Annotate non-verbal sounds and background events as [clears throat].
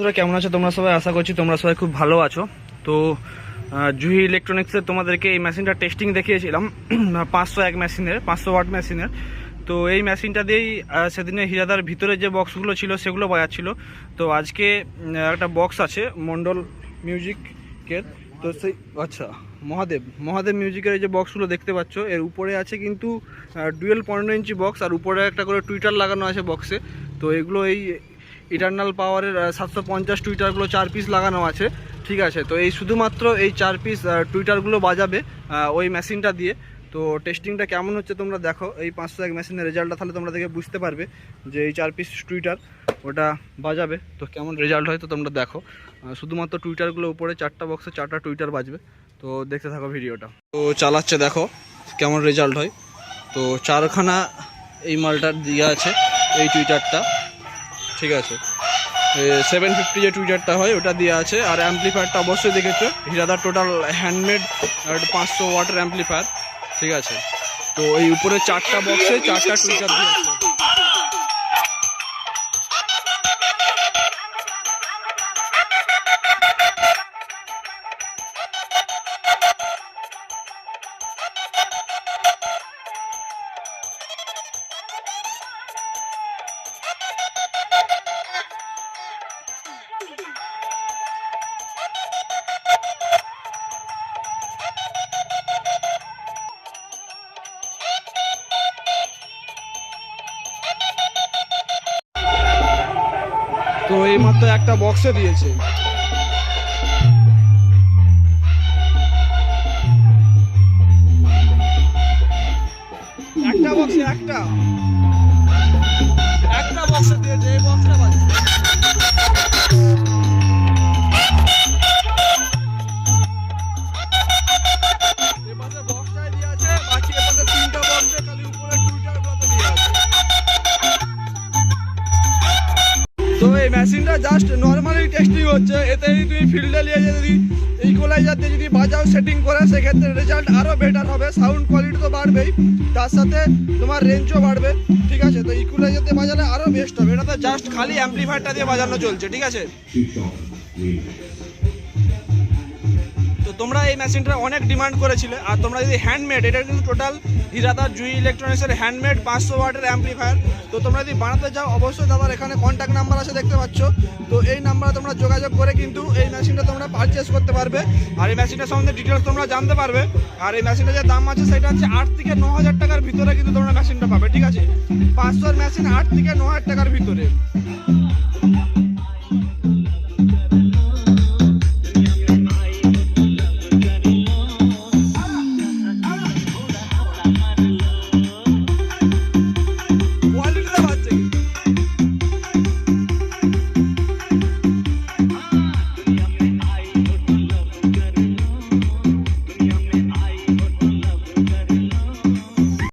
তোমরা কেমন আছো? তোমরা সবাই? আশা করছি তোমরা সবাই খুব ভালো আছো। তো জুহি ইলেকট্রনিক্সের তোমাদেরকে এই মেশিনটা টেস্টিং দেখিয়েছিলাম। [clears throat] পাঁচশো এক মেশিনের পাঁচশো ওয়াট মেশিনের তো, এই মেশিনটা দিয়েই সেদিনে হিরাদার ভিতরে যে বক্সগুলো ছিল, সেগুলো বাজাচ্ছিল। তো, আজকে একটা বক্স আছে, মন্ডল মিউজিকের তো সেই আচ্ছা মহাদেব। মহাদেব মিউজিকের এই যে বক্সগুলো দেখতে পাচ্ছ, এর উপরে আছে কিন্তু ডুয়েল পনেরো ইঞ্চি বক্স আর উপরে একটা করে টুইটার লাগানো আছে বক্সে তো, এগুলো এই ইটারনাল পাওয়ারের সাতশো পঞ্চাশ টুইটারগুলো চার পিস লাগানো আছে। ঠিক আছে, তো এই শুধুমাত্র এই চার পিস টুইটারগুলো বাজাবে ওই মেশিনটা দিয়ে। তো টেস্টিংটা কেমন হচ্ছে তোমরা দেখো, এই পাঁচশো এক মেশিনের রেজাল্টটা তাহলে তোমরা দেখে বুঝতে পারবে যে এই চার পিস টুইটার ওটা বাজাবে। তো কেমন রেজাল্ট হয় তো তোমরা দেখো। শুধুমাত্র টুইটারগুলো উপরে চারটা বক্সে চারটা টুইটার বাজবে। তো দেখতে থাকো ভিডিওটা। তো চালাচ্ছে দেখো, কেমন রেজাল্ট হয়। তো চারখানা এই মালটার দিয়ে আছে, এই টুইটারটা ঠিক আছে। সেভেন ফিফটি যে টুইটারটা হয়, ওটা দেওয়া আছে। আর অ্যাম্পলিফায়ারটা অবশ্যই দেখেছ, হিরাদার টোটাল হ্যান্ডমেড পাঁচশো ওয়াটার অ্যাম্পলিফায়ার ঠিক আছে। তো এই উপরে চারটা বক্সে চারটা টুইটার দিয়ে আছে। তো এই মাত্র একটা বক্সে দিয়েছে। একটা বক্সে একটা। একটা বক্সে দিয়েছে, এই বক্সটা বাজে এই মেশিনটা জাস্ট নর্মালি টেস্টিং হচ্ছে। এতে যদি তুমি ফিল্ডে নিয়ে যদি যাতে যদি বাজাও সেটিং করে, সেক্ষেত্রে রেজাল্ট আরও বেটার হবে। সাউন্ড কোয়ালিটি তো বাড়বেই। তার সাথে তোমার রেঞ্জও বাড়বে। ঠিক আছে? তো ইকুলাই দিয়ে বাজালে আরও বেস্ট হবে। এটা তো জাস্ট খালি অ্যাম্পলিফায়ারটা দিয়ে বাজানো চলছে। ঠিক আছে? তোমরা এই মেশিনটা অনেক ডিমান্ড করেছিলে, আর তোমরা যদি হ্যান্ডমেড এটা কিন্তু টোটাল হিরাদার জুই ইলেকট্রনিক্সের হ্যান্ডমেড পাঁচশো ওয়াটের অ্যাম্পলিফায়ার তো তোমরা যদি বানাতে যাও অবশ্যই দাদার এখানে কন্ট্যাক্ট নাম্বার আছে দেখতে পাচ্ছ। তো এই নাম্বারে তোমরা যোগাযোগ করে কিন্তু এই মেশিনটা তোমরা পারচেস করতে পারবে। আর এই মেশিনটার সম্বন্ধে ডিটেলস তোমরা জানতে পারবে। আর এই মেশিনটার যে দাম আছে, সেটা হচ্ছে আট থেকে ন হাজার টাকার ভিতরে কিন্তু তোমরা মেশিনটা পাবে, ঠিক আছে? পাঁচশোর মেশিন আট থেকে ন হাজার টাকার ভিতরে।